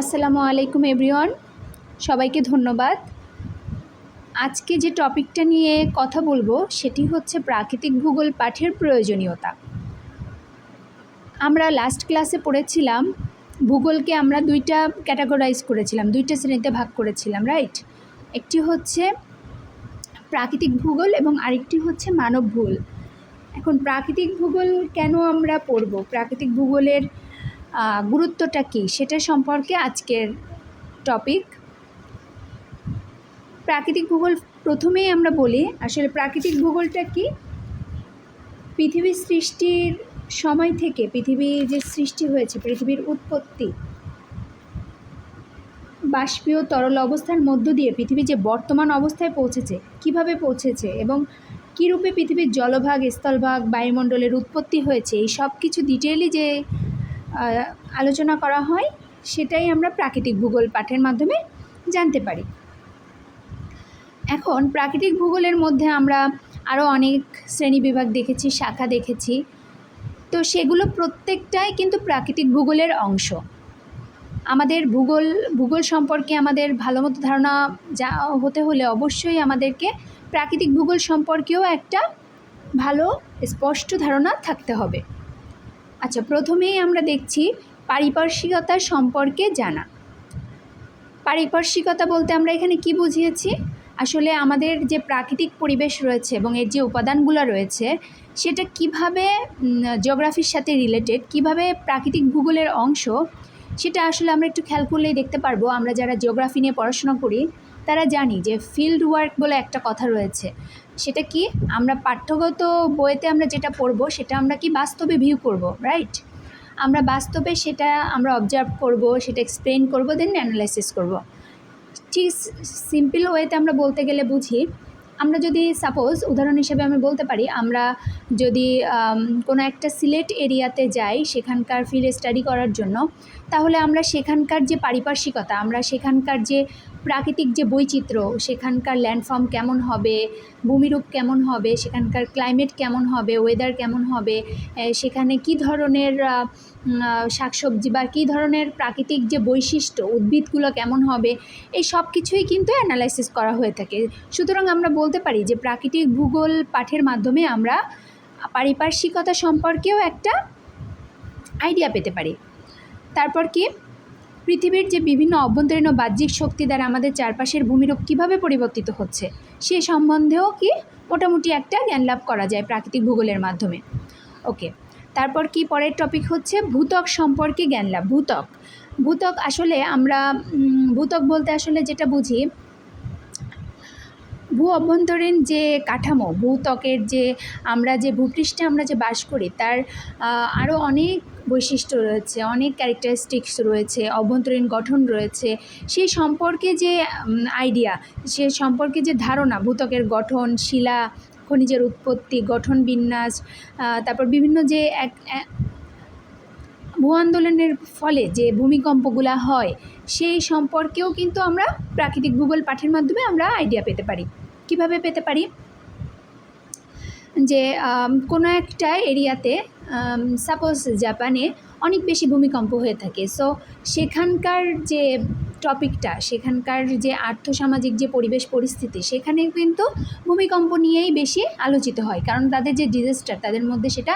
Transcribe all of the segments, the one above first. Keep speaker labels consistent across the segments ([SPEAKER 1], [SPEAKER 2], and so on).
[SPEAKER 1] আসসালামু আলাইকুম এভরিওয়ান, সবাইকে ধন্যবাদ। আজকে যে টপিকটা নিয়ে কথা বলব, সেটি হচ্ছে প্রাকৃতিক ভূগোল পাঠের প্রয়োজনীয়তা। আমরা লাস্ট ক্লাসে পড়েছিলাম, ভূগোলকে আমরা দুইটা ক্যাটাগরাইজ করেছিলাম, দুইটা শ্রেণীতে ভাগ করেছিলাম রাইট একটি হচ্ছে প্রাকৃতিক ভূগোল এবং আরেকটি হচ্ছে মানব ভূগোল। এখন প্রাকৃতিক ভূগোল কেন আমরা পড়ব? প্রাকৃতিক ভূগোলের গুরুত্বটা কী? সেটা সম্পর্কে আজকের টপিক প্রাকৃতিক ভূগোল প্রথমেই আমরা বলি, আসলে প্রাকৃতিক ভূগোলটা কি? পৃথিবীর সৃষ্টির সময় থেকে পৃথিবী যে সৃষ্টি হয়েছে, পৃথিবীর উৎপত্তি, বাষ্পীয় তরল অবস্থার মধ্য দিয়ে পৃথিবী যে বর্তমান অবস্থায় পৌঁছেছে, কীভাবে পৌঁছেছে এবং কী রূপে পৃথিবীর জলভাগ, স্থলভাগ, বায়ুমণ্ডলের উৎপত্তি হয়েছে, এই সব কিছু ডিটেইলি যে আলোচনা করা হয়, সেটাই আমরা প্রাকৃতিক ভূগোল পাঠের মাধ্যমে জানতে পারি। এখন প্রাকৃতিক ভূগোলের মধ্যে আমরা আরও অনেক শ্রেণি বিভাগ দেখেছি, শাখা দেখেছি। তো সেগুলো প্রত্যেকটাই কিন্তু প্রাকৃতিক ভূগোলের অংশ। আমাদের ভূগোল ভূগোল সম্পর্কে আমাদের ভালো মতো ধারণা যা হতে হলে অবশ্যই আমাদেরকে প্রাকৃতিক ভূগোল সম্পর্কেও একটা ভালো, স্পষ্ট ধারণা থাকতে হবে। আচ্ছা প্রথমেই আমরা দেখছি পারিপার্শ্বিকতা সম্পর্কে জানা। পারিপার্শ্বিকতা বলতে আমরা এখানে কি বুঝিয়েছি? আসলে আমাদের যে প্রাকৃতিক পরিবেশ রয়েছে এবং এর যে উপাদানগুলো রয়েছে, সেটা কীভাবে জিওগ্রাফির সাথে রিলেটেড কীভাবে প্রাকৃতিক ভূগোলের অংশ, সেটা আসলে আমরা একটু খেয়াল করলেই দেখতে পারব। আমরা যারা জিওগ্রাফি নিয়ে পড়াশোনা করি তারা জানি যে ফিল্ড ওয়ার্ক বলে একটা কথা রয়েছে। সেটা কি? আমরা পাঠ্যগত বইতে আমরা যেটা পড়ব, সেটা আমরা কি বাস্তবে ভিউ করব রাইট আমরা বাস্তবে সেটা আমরা অবজার্ভ করব, সেটা এক্সপ্লেন করব দেন অ্যানালাইসিস করব। ঠিক সিম্পল ওয়েতে আমরা বলতে গেলে বুঝি, আমরা যদি সাপোজ উদাহরণ হিসেবে আমি বলতে পারি, আমরা যদি কোনো একটা সিলেট এরিয়াতে যাই সেখানকার ফিল্ড স্টাডি করার জন্য, তাহলে আমরা সেখানকার যে পারিপার্শ্বিকতা, আমরা সেখানকার যে প্রাকৃতিক যে বৈচিত্র্য, সেখানকার ল্যান্ডফর্ম কেমন হবে, ভূমিরূপ কেমন হবে, সেখানকার ক্লাইমেট কেমন হবে ওয়েদার কেমন হবে সেখানে কি ধরনের শাকসবজি বা কী ধরনের প্রাকৃতিক যে বৈশিষ্ট্য, উদ্ভিদগুলো কেমন হবে, এই সব কিছুই কিন্তু অ্যানালাইসিস করা হয়ে থাকে। সুতরাং আমরা বলতে পারি যে প্রাকৃতিক ভূগোল পাঠের মাধ্যমে আমরা পারিপার্শ্বিকতা সম্পর্কেও একটা আইডিয়া পেতে পারি। তারপর কি? পৃথিবীর যে বিভিন্ন অভ্যন্তরীণ ও বাহ্যিক শক্তি দ্বারা আমাদের চারপাশের ভূমিরূপ কীভাবে পরিবর্তিত হচ্ছে, সে সম্বন্ধেও কি মোটামুটি একটা জ্ঞান লাভ করা যায় প্রাকৃতিক ভূগোলের মাধ্যমে। ওকে, তারপর কি পরের টপিক হচ্ছে ভূতক সম্পর্কে জ্ঞান লাভ। ভূতক ভূতক আসলে আমরা ভূতক বলতে আসলে যেটা বুঝি ভূ অভ্যন্তরীণ যে কাঠামো ভূত্বকের যে আমরা যে ভূপৃষ্ঠে আমরা যে বাস করি, তার আরও অনেক বৈশিষ্ট্য রয়েছে, অনেক ক্যারেক্টারিস্টিক্স রয়েছে, অভ্যন্তরীণ গঠন রয়েছে। সেই সম্পর্কে যে আইডিয়া সে সম্পর্কে যে ধারণা ভূত্বকের গঠন, শিলা, খনিজের উৎপত্তি, গঠন বিন্যাস তারপর বিভিন্ন যে এক- ভূ আন্দোলনের ফলে যে ভূমিকম্পগুলা হয়, সেই সম্পর্কেও কিন্তু আমরা প্রাকৃতিক ভূগোল পাঠের মাধ্যমে আমরা আইডিয়া পেতে পারি। কীভাবে পেতে পারি? যে কোনো একটা এরিয়াতে সাপোজ জাপানে অনেক বেশি ভূমিকম্প হয়ে থাকে। সো সেখানকার যে টপিকটা, সেখানকার যে আর্থসামাজিক যে পরিবেশ পরিস্থিতি, সেখানে কিন্তু ভূমিকম্প নিয়েই বেশি আলোচিত হয়। কারণ তাদের যে ডিজাস্টার তাদের মধ্যে সেটা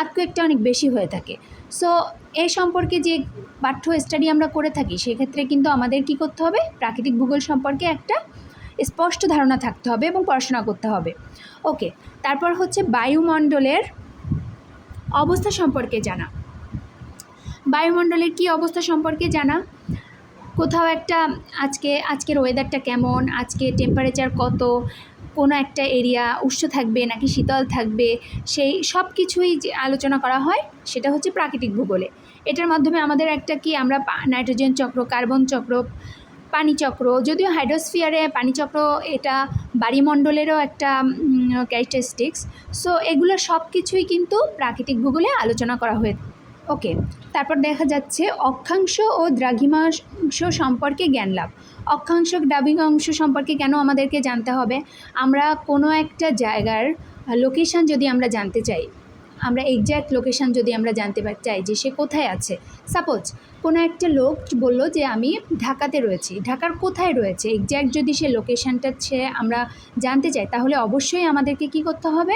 [SPEAKER 1] আর্থকোয়েকটা অনেক বেশি হয়ে থাকে। সো এ সম্পর্কে যে পাঠ্য স্টাডি আমরা করে থাকি, সেক্ষেত্রে কিন্তু আমাদের কি করতে হবে? প্রাকৃতিক ভূগোল সম্পর্কে একটা স্পষ্ট ধারণা থাকতে হবে এবং পড়াশোনা করতে হবে। ওকে তারপর হচ্ছে বায়ুমণ্ডলের অবস্থা সম্পর্কে জানা। বায়ুমণ্ডলের কি অবস্থা সম্পর্কে জানা? কোথাও একটা আজকে, আজকের ওয়েদারটা কেমন? আজকে টেম্পারেচার কত? কোনো একটা এরিয়া উষ্ণ থাকবে নাকি শীতল থাকবে, সেই সব কিছুই যে আলোচনা করা হয় সেটা হচ্ছে প্রাকৃতিক ভূগোলে। এটার মাধ্যমে আমাদের একটা কি আমরা নাইট্রোজেন চক্র কার্বন চক্র, পানি চক্র, যদিও হাইড্রোস্ফিয়ারে পানি চক্র এটা বায়ুমণ্ডলেরও একটা ক্যারেক্টারিস্টিক্স সো এগুলো সব কিছুই কিন্তু প্রাকৃতিক ভূগোলে আলোচনা করা হয়ে ওকে তারপর দেখা যাচ্ছে অক্ষাংশ ও দ্রাঘিমাংশ সম্পর্কে জ্ঞান লাভ। অক্ষাংশ ডাবিং অংশ সম্পর্কে কেন আমাদেরকে জানতে হবে? আমরা কোনো একটা জায়গার লোকেশান যদি আমরা জানতে চাই, আমরা এক্স্যাক্ট লোকেশান যদি আমরা জানতে চাই যে সে কোথায় আছে। সাপোজ কোনো একটা লোক বলল যে আমি ঢাকাতে রয়েছি, ঢাকার কোথায় রয়েছে? এক্স্যাক্ট যদি সে লোকেশানটা সে আমরা জানতে চাই, তাহলে অবশ্যই আমাদেরকে কি করতে হবে?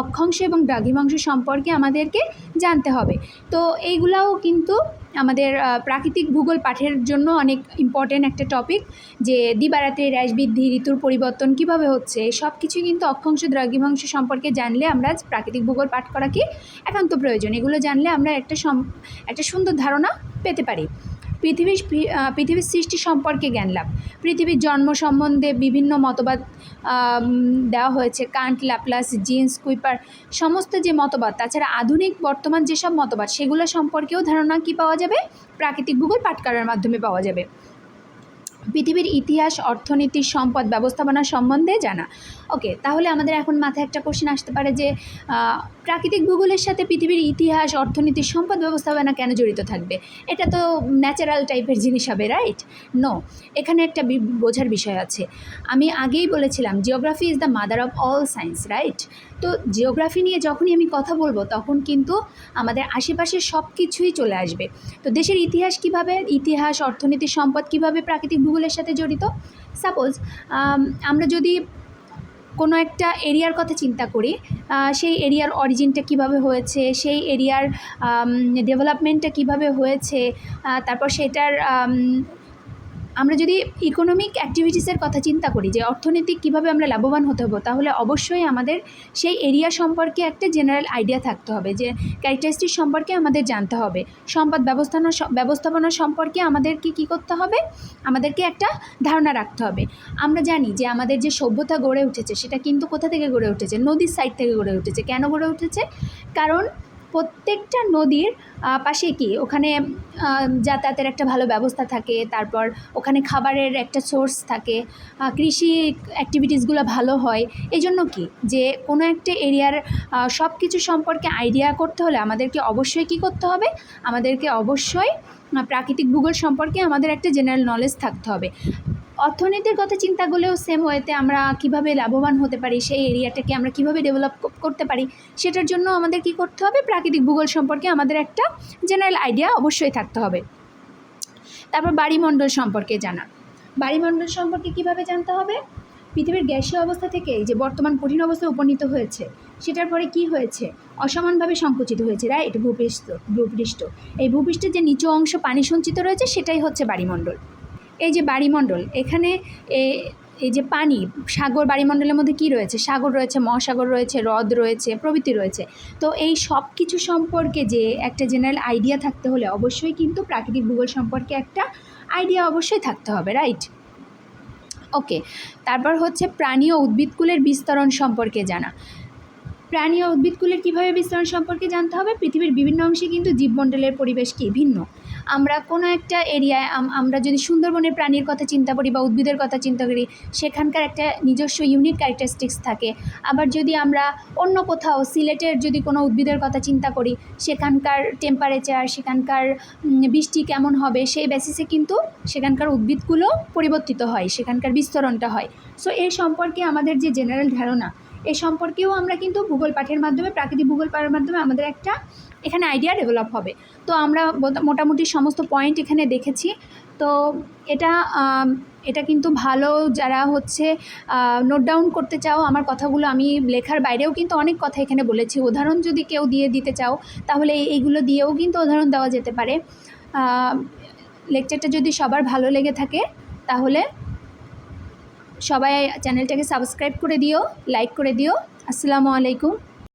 [SPEAKER 1] অক্ষাংশ এবং দ্রাঘিমাংশ সম্পর্কে আমাদেরকে জানতে হবে। তো এইগুলাও কিন্তু আমাদের প্রাকৃতিক ভূগোল পাঠের জন্য অনেক ইম্পর্টেন্ট একটা টপিক যে দিবারাত্রি হ্রাস বৃদ্ধি, ঋতুর পরিবর্তন কীভাবে হচ্ছে সব কিছুই কিন্তু অক্ষাংশ, দ্রাঘিমাংশ সম্পর্কে জানলে আমরা প্রাকৃতিক ভূগোল পাঠ করা কি একান্ত প্রয়োজন। এগুলো জানলে আমরা একটা সম, একটা সুন্দর ধারণা পেতে পারি। পৃথিবীর পৃথিবীর সৃষ্টি সম্পর্কে জ্ঞান লাভ। পৃথিবীর জন্ম সম্বন্ধে বিভিন্ন মতবাদ দেওয়া হয়েছে। কান্ট, ল্যাপ্লাস, জিন্স, কুইপার, সমস্ত যে মতবাদ, তাছাড়া আধুনিক বর্তমান যেসব মতবাদ, সেগুলো সম্পর্কেও ধারণা কি পাওয়া যাবে? প্রাকৃতিক ভূগোল পাঠকারের মাধ্যমে পাওয়া যাবে। পৃথিবীর ইতিহাস, অর্থনীতি, সম্পদ, ব্যবস্থাপনা সম্বন্ধে জানা। ওকে, তাহলে আমাদের এখন মাথায় একটা কোশ্চেন আসতে পারে যে প্রাকৃতিক ভূগোলের সাথে পৃথিবীর ইতিহাস, অর্থনীতি, সম্পদ, ব্যবস্থাপনা কেন জড়িত থাকবে? এটা তো ন্যাচারাল টাইপের জিনিস হবে রাইট নো এখানে একটা বোঝার বিষয় আছে। আমি আগেই বলেছিলাম geography is the mother of all science right তো জিওগ্রাফি নিয়ে যখনই আমি কথা বলব, তখন কিন্তু আমাদের আশেপাশের সব কিছুই চলে আসবে। তো দেশের ইতিহাস কীভাবে, ইতিহাস, অর্থনীতি সম্পদ কীভাবে প্রাকৃতিক ভূগোলের সাথে জড়িত? সাপোজ আমরা যদি কোনো একটা এরিয়ার কথা চিন্তা করি সেই এরিয়ার অরিজিনটা কীভাবে হয়েছে, সেই এরিয়ার ডেভেলপমেন্টটা কীভাবে হয়েছে তারপর সেটার আমরা যদি ইকোনমিক অ্যাক্টিভিটিসের কথা চিন্তা করি, যে অর্থনৈতিক কীভাবে আমরা লাভবান হতে হব, তাহলে অবশ্যই আমাদের সেই এরিয়া সম্পর্কে একটা জেনারেল আইডিয়া থাকতে হবে, যে ক্যারেক্টারিস্টিক সম্পর্কে আমাদের জানতে হবে। সম্পদ ব্যবস্থাপনা ব্যবস্থাপনা সম্পর্কে আমাদেরকে কী করতে হবে? আমাদেরকে একটা ধারণা রাখতে হবে। আমরা জানি যে আমাদের যে সভ্যতা গড়ে উঠেছে, সেটা কিন্তু কোথা থেকে গড়ে উঠেছে? নদীর সাইড থেকে গড়ে উঠেছে। কেন গড়ে উঠেছে? কারণ প্রত্যেকটা নদীর পাশে কি? ওখানে যাতায়াতের একটা ভালো ব্যবস্থা থাকে, তারপর ওখানে খাবারের একটা সোর্স থাকে কৃষি অ্যাক্টিভিটিসগুলো ভালো হয়। এই জন্য কি? যে কোনো একটা এরিয়ার সব কিছু সম্পর্কে আইডিয়া করতে হলে আমাদেরকে অবশ্যই কি করতে হবে? আমাদেরকে অবশ্যই প্রাকৃতিক ভূগোল সম্পর্কে আমাদের একটা জেনারেল নলেজ থাকতে হবে। অর্থনীতির কথা চিন্তা করলেও সেম ওয়েতে আমরা কীভাবে লাভবান হতে পারি, সেই এরিয়াটাকে আমরা কীভাবে ডেভেলপ করতে পারি, সেটার জন্য আমাদের কি করতে হবে? প্রাকৃতিক ভূগোল সম্পর্কে আমাদের একটা জেনারেল আইডিয়া অবশ্যই থাকতে হবে। তারপর বাড়িমণ্ডল সম্পর্কে জানা। বাড়িমণ্ডল সম্পর্কে কীভাবে জানতে হবে? পৃথিবীর গ্যাসীয় অবস্থা থেকে যে বর্তমান কঠিন অবস্থায় উপনীত হয়েছে, সেটার পরে কি হয়েছে? অসমানভাবে সংকুচিত হয়েছে রাইট ভূপৃষ্ঠ ভূপৃষ্ঠ। এই ভূপৃষ্ঠের যে নিচু অংশ পানি সঞ্চিত রয়েছে, সেটাই হচ্ছে বাড়িমণ্ডল। এই যে বাড়িমণ্ডল, এখানে এই যে পানি, সাগর বাড়িমণ্ডলের মধ্যে কি রয়েছে? সাগর রয়েছে, মহাসাগর রয়েছে, হ্রদ রয়েছে, প্রভৃতি রয়েছে। তো এই সব কিছু সম্পর্কে যে একটা জেনারেল আইডিয়া থাকতে হলে অবশ্যই কিন্তু প্রাকৃতিক ভূগোল সম্পর্কে একটা আইডিয়া অবশ্যই থাকতে হবে রাইট ওকে তারপর হচ্ছে প্রাণী ও উদ্ভিদকুলের বিস্তরণ সম্পর্কে জানা। প্রাণী ও উদ্ভিদকুলের কীভাবে বিস্তরণ সম্পর্কে জানতে হবে? পৃথিবীর বিভিন্ন অংশে কিন্তু জীবমণ্ডলের পরিবেশ কি? ভিন্ন। আমরা কোনো একটা এরিয়ায় আমরা যদি সুন্দরবনের প্রাণীর কথা চিন্তা করি বা উদ্ভিদের কথা চিন্তা করি, সেখানকার একটা নিজস্ব ইউনিক ক্যারেক্টারিস্টিক্স থাকে। আবার যদি আমরা অন্য কোথাও সিলেটের যদি কোনো উদ্ভিদের কথা চিন্তা করি, সেখানকার টেম্পারেচার সেখানকার বৃষ্টি কেমন হবে, সেই বেসিসে কিন্তু সেখানকার উদ্ভিদগুলো পরিবর্তিত হয়, সেখানকার বিস্তরণটা হয়। সো এই সম্পর্কে আমাদের যে জেনারেল ধারণা এ সম্পর্কেও আমরা কিন্তু ভূগোল পাঠের মাধ্যমে, প্রাকৃতিক ভূগোল পাঠের মাধ্যমে আমাদের একটা এখানে আইডিয়া ডেভেলপ হবে। তো আমরা মোটামুটি সমস্ত পয়েন্ট এখানে দেখেছি। তো এটা এটা কিন্তু ভালো যারা হচ্ছে নোট ডাউন করতে চাও আমার কথাগুলো, আমি লেখার বাইরেও কিন্তু অনেক কথা এখানে বলেছি। উদাহরণ যদি কেউ দিয়ে দিতে চাও, তাহলে এইগুলো দিয়েও কিন্তু উদাহরণ দেওয়া যেতে পারে। লেকচারটা যদি সবার ভালো লেগে থাকে, তাহলে সবাই চ্যানেলটাকে সাবস্ক্রাইব করে দিও লাইক করে দিও। আসসালামু আলাইকুম।